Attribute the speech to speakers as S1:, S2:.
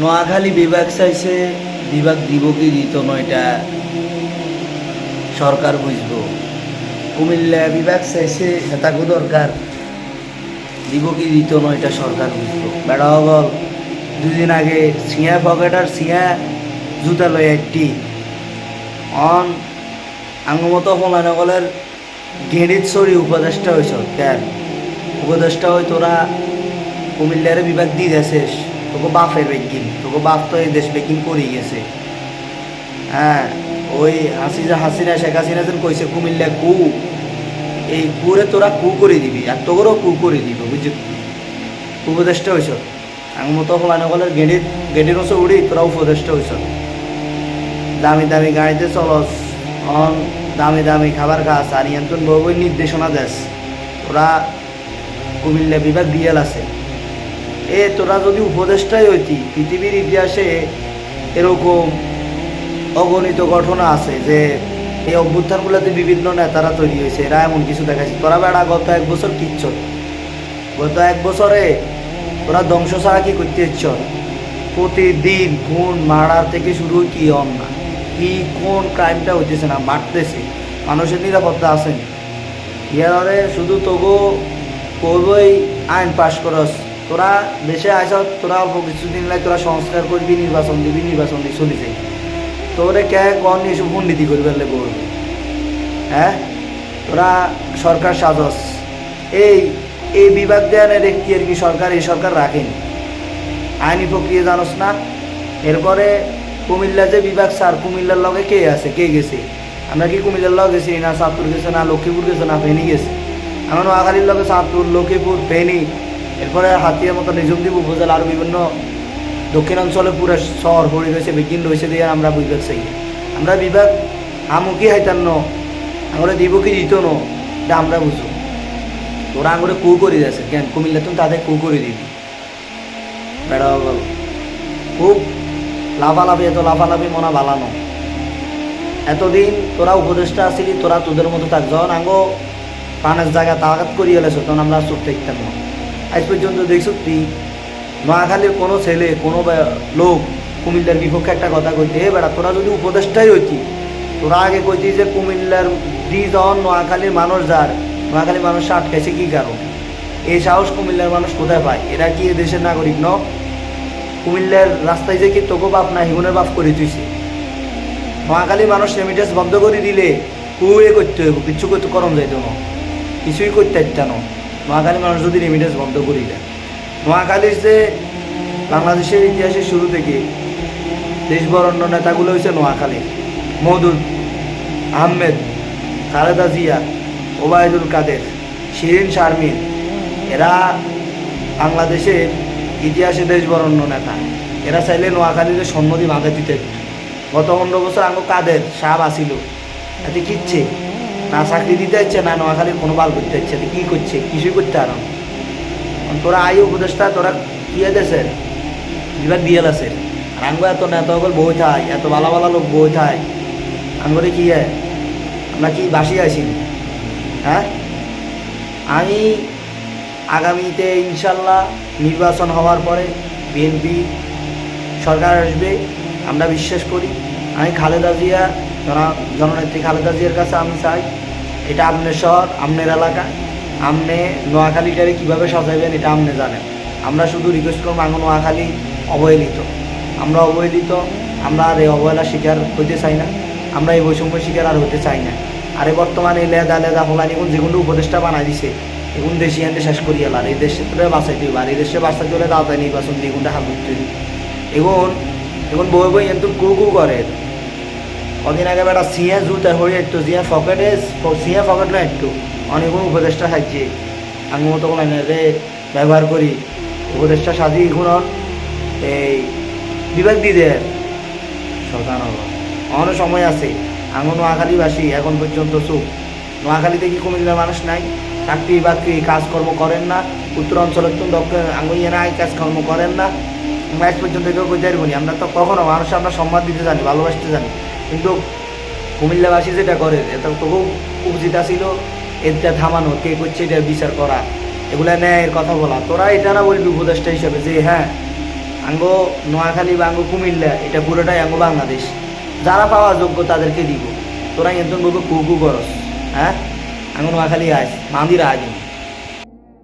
S1: নোয়াখালী বিভাগ চাইছে, বিভাগ দিব কি দিত নয়টা সরকার বুঝব। কুমিল্লা বিভাগ চাইছে হেতাকু দরকার। দিব কি দিত নয়টা সরকার বুঝব। বেড়া হগল দুদিন আগে সিয়া পকেট আর সিয়া জুতা লয় একটি অন আঙ্গমতো ফলানগলের গেঁড়িত সরি উপদেষ্টা হয়েছ কেন? উপদেষ্টা হই তোরা কুমিল্লারে বিভাগ দিয়ে দেছিস তোকে বাপের বেকিন তোকে বাপ তো এই দেশ বেকিন করে গেছে। হ্যাঁ ওই হাসিনা হাসিনা, শেখ হাসিনা যেন কইছে, কুমিল্লা কু, এই কুরে তোরা কু করে দিবি, আর তোকেরও কু করে দিব, বুঝলি? উপদেষ্টা হয়েছ আমি মতো ফলানগলের গেঁড়িত গেঁড়ির ওসে উড়ি, তোরা উপদেষ্টা হয়েছ দামি দামি গাড়িতে চলস, অন, দামি দামি খাবার খাস, আর ইয়ান্তন বই নির্দেশনা দেশ তোরা কুমিল্লা বিভাগ দিয়াল আছে। এ, তোরা যদি উপদেষ্টাই হইতি, পৃথিবীর ইতিহাসে এরকম অগণিত ঘটনা আছে যে এই অভ্যুত্থানগুলোতে বিভিন্ন নেতারা তৈরি হয়েছে, এরা এমন কিছু দেখাচ্ছে তোরা বেড়া গত এক বছর কিচ্ছ গত এক বছরে তোরা ধ্বংস ছাড়া কি করতে ইচ্ছ প্রতিদিন খুন মারার থেকে শুরু কি না কি কোন ক্রাইমটা হইতেছে না মারতেছে মানুষের নিরাপত্তা আসেনি ইয়ারে শুধু তবু করবই আইন পাশ করস। তোরা দেশে আইস তোরা অল্প কিছুদিন লাই তোরা সংস্কার করবি, নির্বাচন দিবি, নির্বাচন দিয়ে চলে যাই তোরে কে কন এসব দুর্নীতি করবে বললে করবে হ্যাঁ? তোরা সরকার সাজস। এই এই বিভাগ দেয়ানের আর কি সরকার, এই সরকার রাখেনি। আইনি প্রক্রিয়া জানোস না? এরপরে কুমিল্লা যে বিভাগ, স্যার, কুমিল্লার লগে কে আছে? কে গেছে? আমরা কি কুমিল্লার লগে গেছি? না সাতপুর গেছে না লক্ষ্মীপুর গেছে, না ফেনি গেছে। আমরা নোয়াখালীর লগে সাতপুর লক্ষ্মীপুর, ফেনি। এরপরে হাতিয়ার মতো নিজুমদ্বীপ উপজেলা আরও বিভিন্ন দক্ষিণাঞ্চলে পুরো শহর পড়ে রয়েছে বিজ্ঞান রয়েছে দিয়ে আমরা বিভাগ চাই। আমরা বিভাগ আমুকি হাইতান্ন আমরা দিব কি দিত ন, এটা আমরা বুঝো। তোরা আঙুরে কু করে দিয়েছে, কেন? কুমিল্লা তুমি তাদের কু করে দিবি। বেড়া খুব লাফালাফি, এত লাফালাফি মনা ভালানো এতদিন তোরা উপদেষ্টা আসিলি, তোরা তোদের মতো থাক। যখন আঙ্গো পানের জায়গা তাগাত করিয়ে এলেছো তখন আমরা চুপ থাকতাম। না আজ পর্যন্ত দেখছ তুই নোয়াখালীর কোনো ছেলে, কোনো লোক কুমিল্লার বিপক্ষে একটা কথা কইতে হে বেড়া, তোরা যদি উপদেষ্টাই হইতি, তোরা আগে কইতি যে কুমিল্লার দি যখন নোয়াখালীর মানুষ যার, নোয়াখালীর মানুষ আটকাইছে কি কারণ? এই সাহস কুমিল্লার মানুষ কোথায় পায়? এরা কি দেশের নাগরিক ন? কুমিল্লার রাস্তায় যে কি তোকে বাপ না হিগুনের বাপ করে তুইছে? নোয়াখালীর মানুষ রেমিটেন্স বন্ধ করে দিলে কুয়ে করতে হইব কিছু করতে, করম যাইতো না? কিছুই করতে পারতাম না নোয়াখালী মানুষ যদি রেমিটেন্স বন্ধ করে দেয়। নোয়াখালীর যে বাংলাদেশের ইতিহাসের শুরু থেকে দেশ বরণ্য নেতাগুলো হয়েছে নোয়াখালী মধুর আহমেদ, খালেদা জিয়া, ওবায়দুল কাদের, শিরিন শারমিন, এরা বাংলাদেশের ইতিহাসে দেশ বরণ্য নেতা। এরা চাইলে নোয়াখালীর সন্নতি বাঁধে দিতে। গত পনেরো বছর আঙ্গ কাদের সাপ আসিল এতে কিচ্ছে না চাকরি দিতে ইচ্ছে না নোয়াখালীর কোনো বাল করতে ইচ্ছে কি করছে? কিছুই করতে আর তোরা আই উপদেষ্টা, তোরা কি দেশে বিভাগ দিয়াল আছে। আর আঙ্গ এত নেতা সকল বই থাই, এত ভালো ভালো লোক বই থাই। আঙ্গরে কি হয়? আমরা কি বাসি আছি? হ্যাঁ? আমি আগামীতে ইনশাল্লাহ নির্বাচন হওয়ার পরে বিএনপি সরকার আসবে, আমরা বিশ্বাস করি। আমি খালেদা জিয়া, জন- জননেত্রী খালেদা জিয়ার কাছে আমি চাই। এটা আপনার শহর আপনার এলাকা। আপনি নোয়াখালীটারে কীভাবে সাজাইবেন এটা আপনি জানেন। আমরা শুধু রিকোয়েস্ট করব আঙুন নোয়াখালী অবহেলিত। আমরা অবহেলিত, আমরা আর এই অবহেলার শিকার হইতে চাই না। আমরা এই বৈষম্য শিকার আর হতে চাই না। আরে বর্তমানে এই লেদা লেদা ফলানি এখন যেগুলো উপদেষ্টা বানাই দিছে এখন দেশি আনতে শেষ করি আর এই দেশে তো বাঁচাইতে আর এই দেশে বাঁচাইতে হলে তাড়াতাড়ি নির্বাচন দিয়ে এগুনটা হাত ধরতে এখন এখন বই বই কিন্তু কু কু করে। কদিন আগে বেটা সিয়া জুতে হয়ে একটু জিয়া পকেটে সিয়া পকেট না একটু। অনেক উপদেষ্টা সাহায্যে আমি মতো কোনো রে ব্যবহার করি। উপদেষ্টা সাজি এখন এই বিভাগ দিয়ে সরকার অনেক সময় আছে। আমি নোয়াখালীবাসী, এখন পর্যন্ত চুপ। নোয়াখালীতে কি কুমিল্লার মানুষ নাই? চাকরি বাকরি, কাজকর্ম করেন না। উত্তর অঞ্চলের তো দক্ষিণ আঙ্গুইয়ে নাই কাজকর্ম করেন না। আজ পর্যন্ত কেউ কই যাইব আমরা তো কখনো মানুষ আমরা সম্মান দিতে জানি, ভালোবাসতে জানি। কিন্তু কুমিল্লাবাসী যেটা করে, এটা তো খুব উচিত ছিল এটা থামানো, কে করছে এটা বিচার করা, এগুলা ন্যায়ের কথা বলা। তোরা এটা না বলবি উপদেষ্টা হিসাবে যে হ্যাঁ আঙ্গো নোয়াখালী বা আঙ্গো কুমিল্লা, এটা পুরোটাই আঙ্গো বাংলাদেশ। যারা পাওয়া যোগ্য তাদেরকে দিব। তোরা কিন্তু বলব কু কু করস হ্যাঁ? আঙ্গো নোয়াখালী আয় মান্দির আয়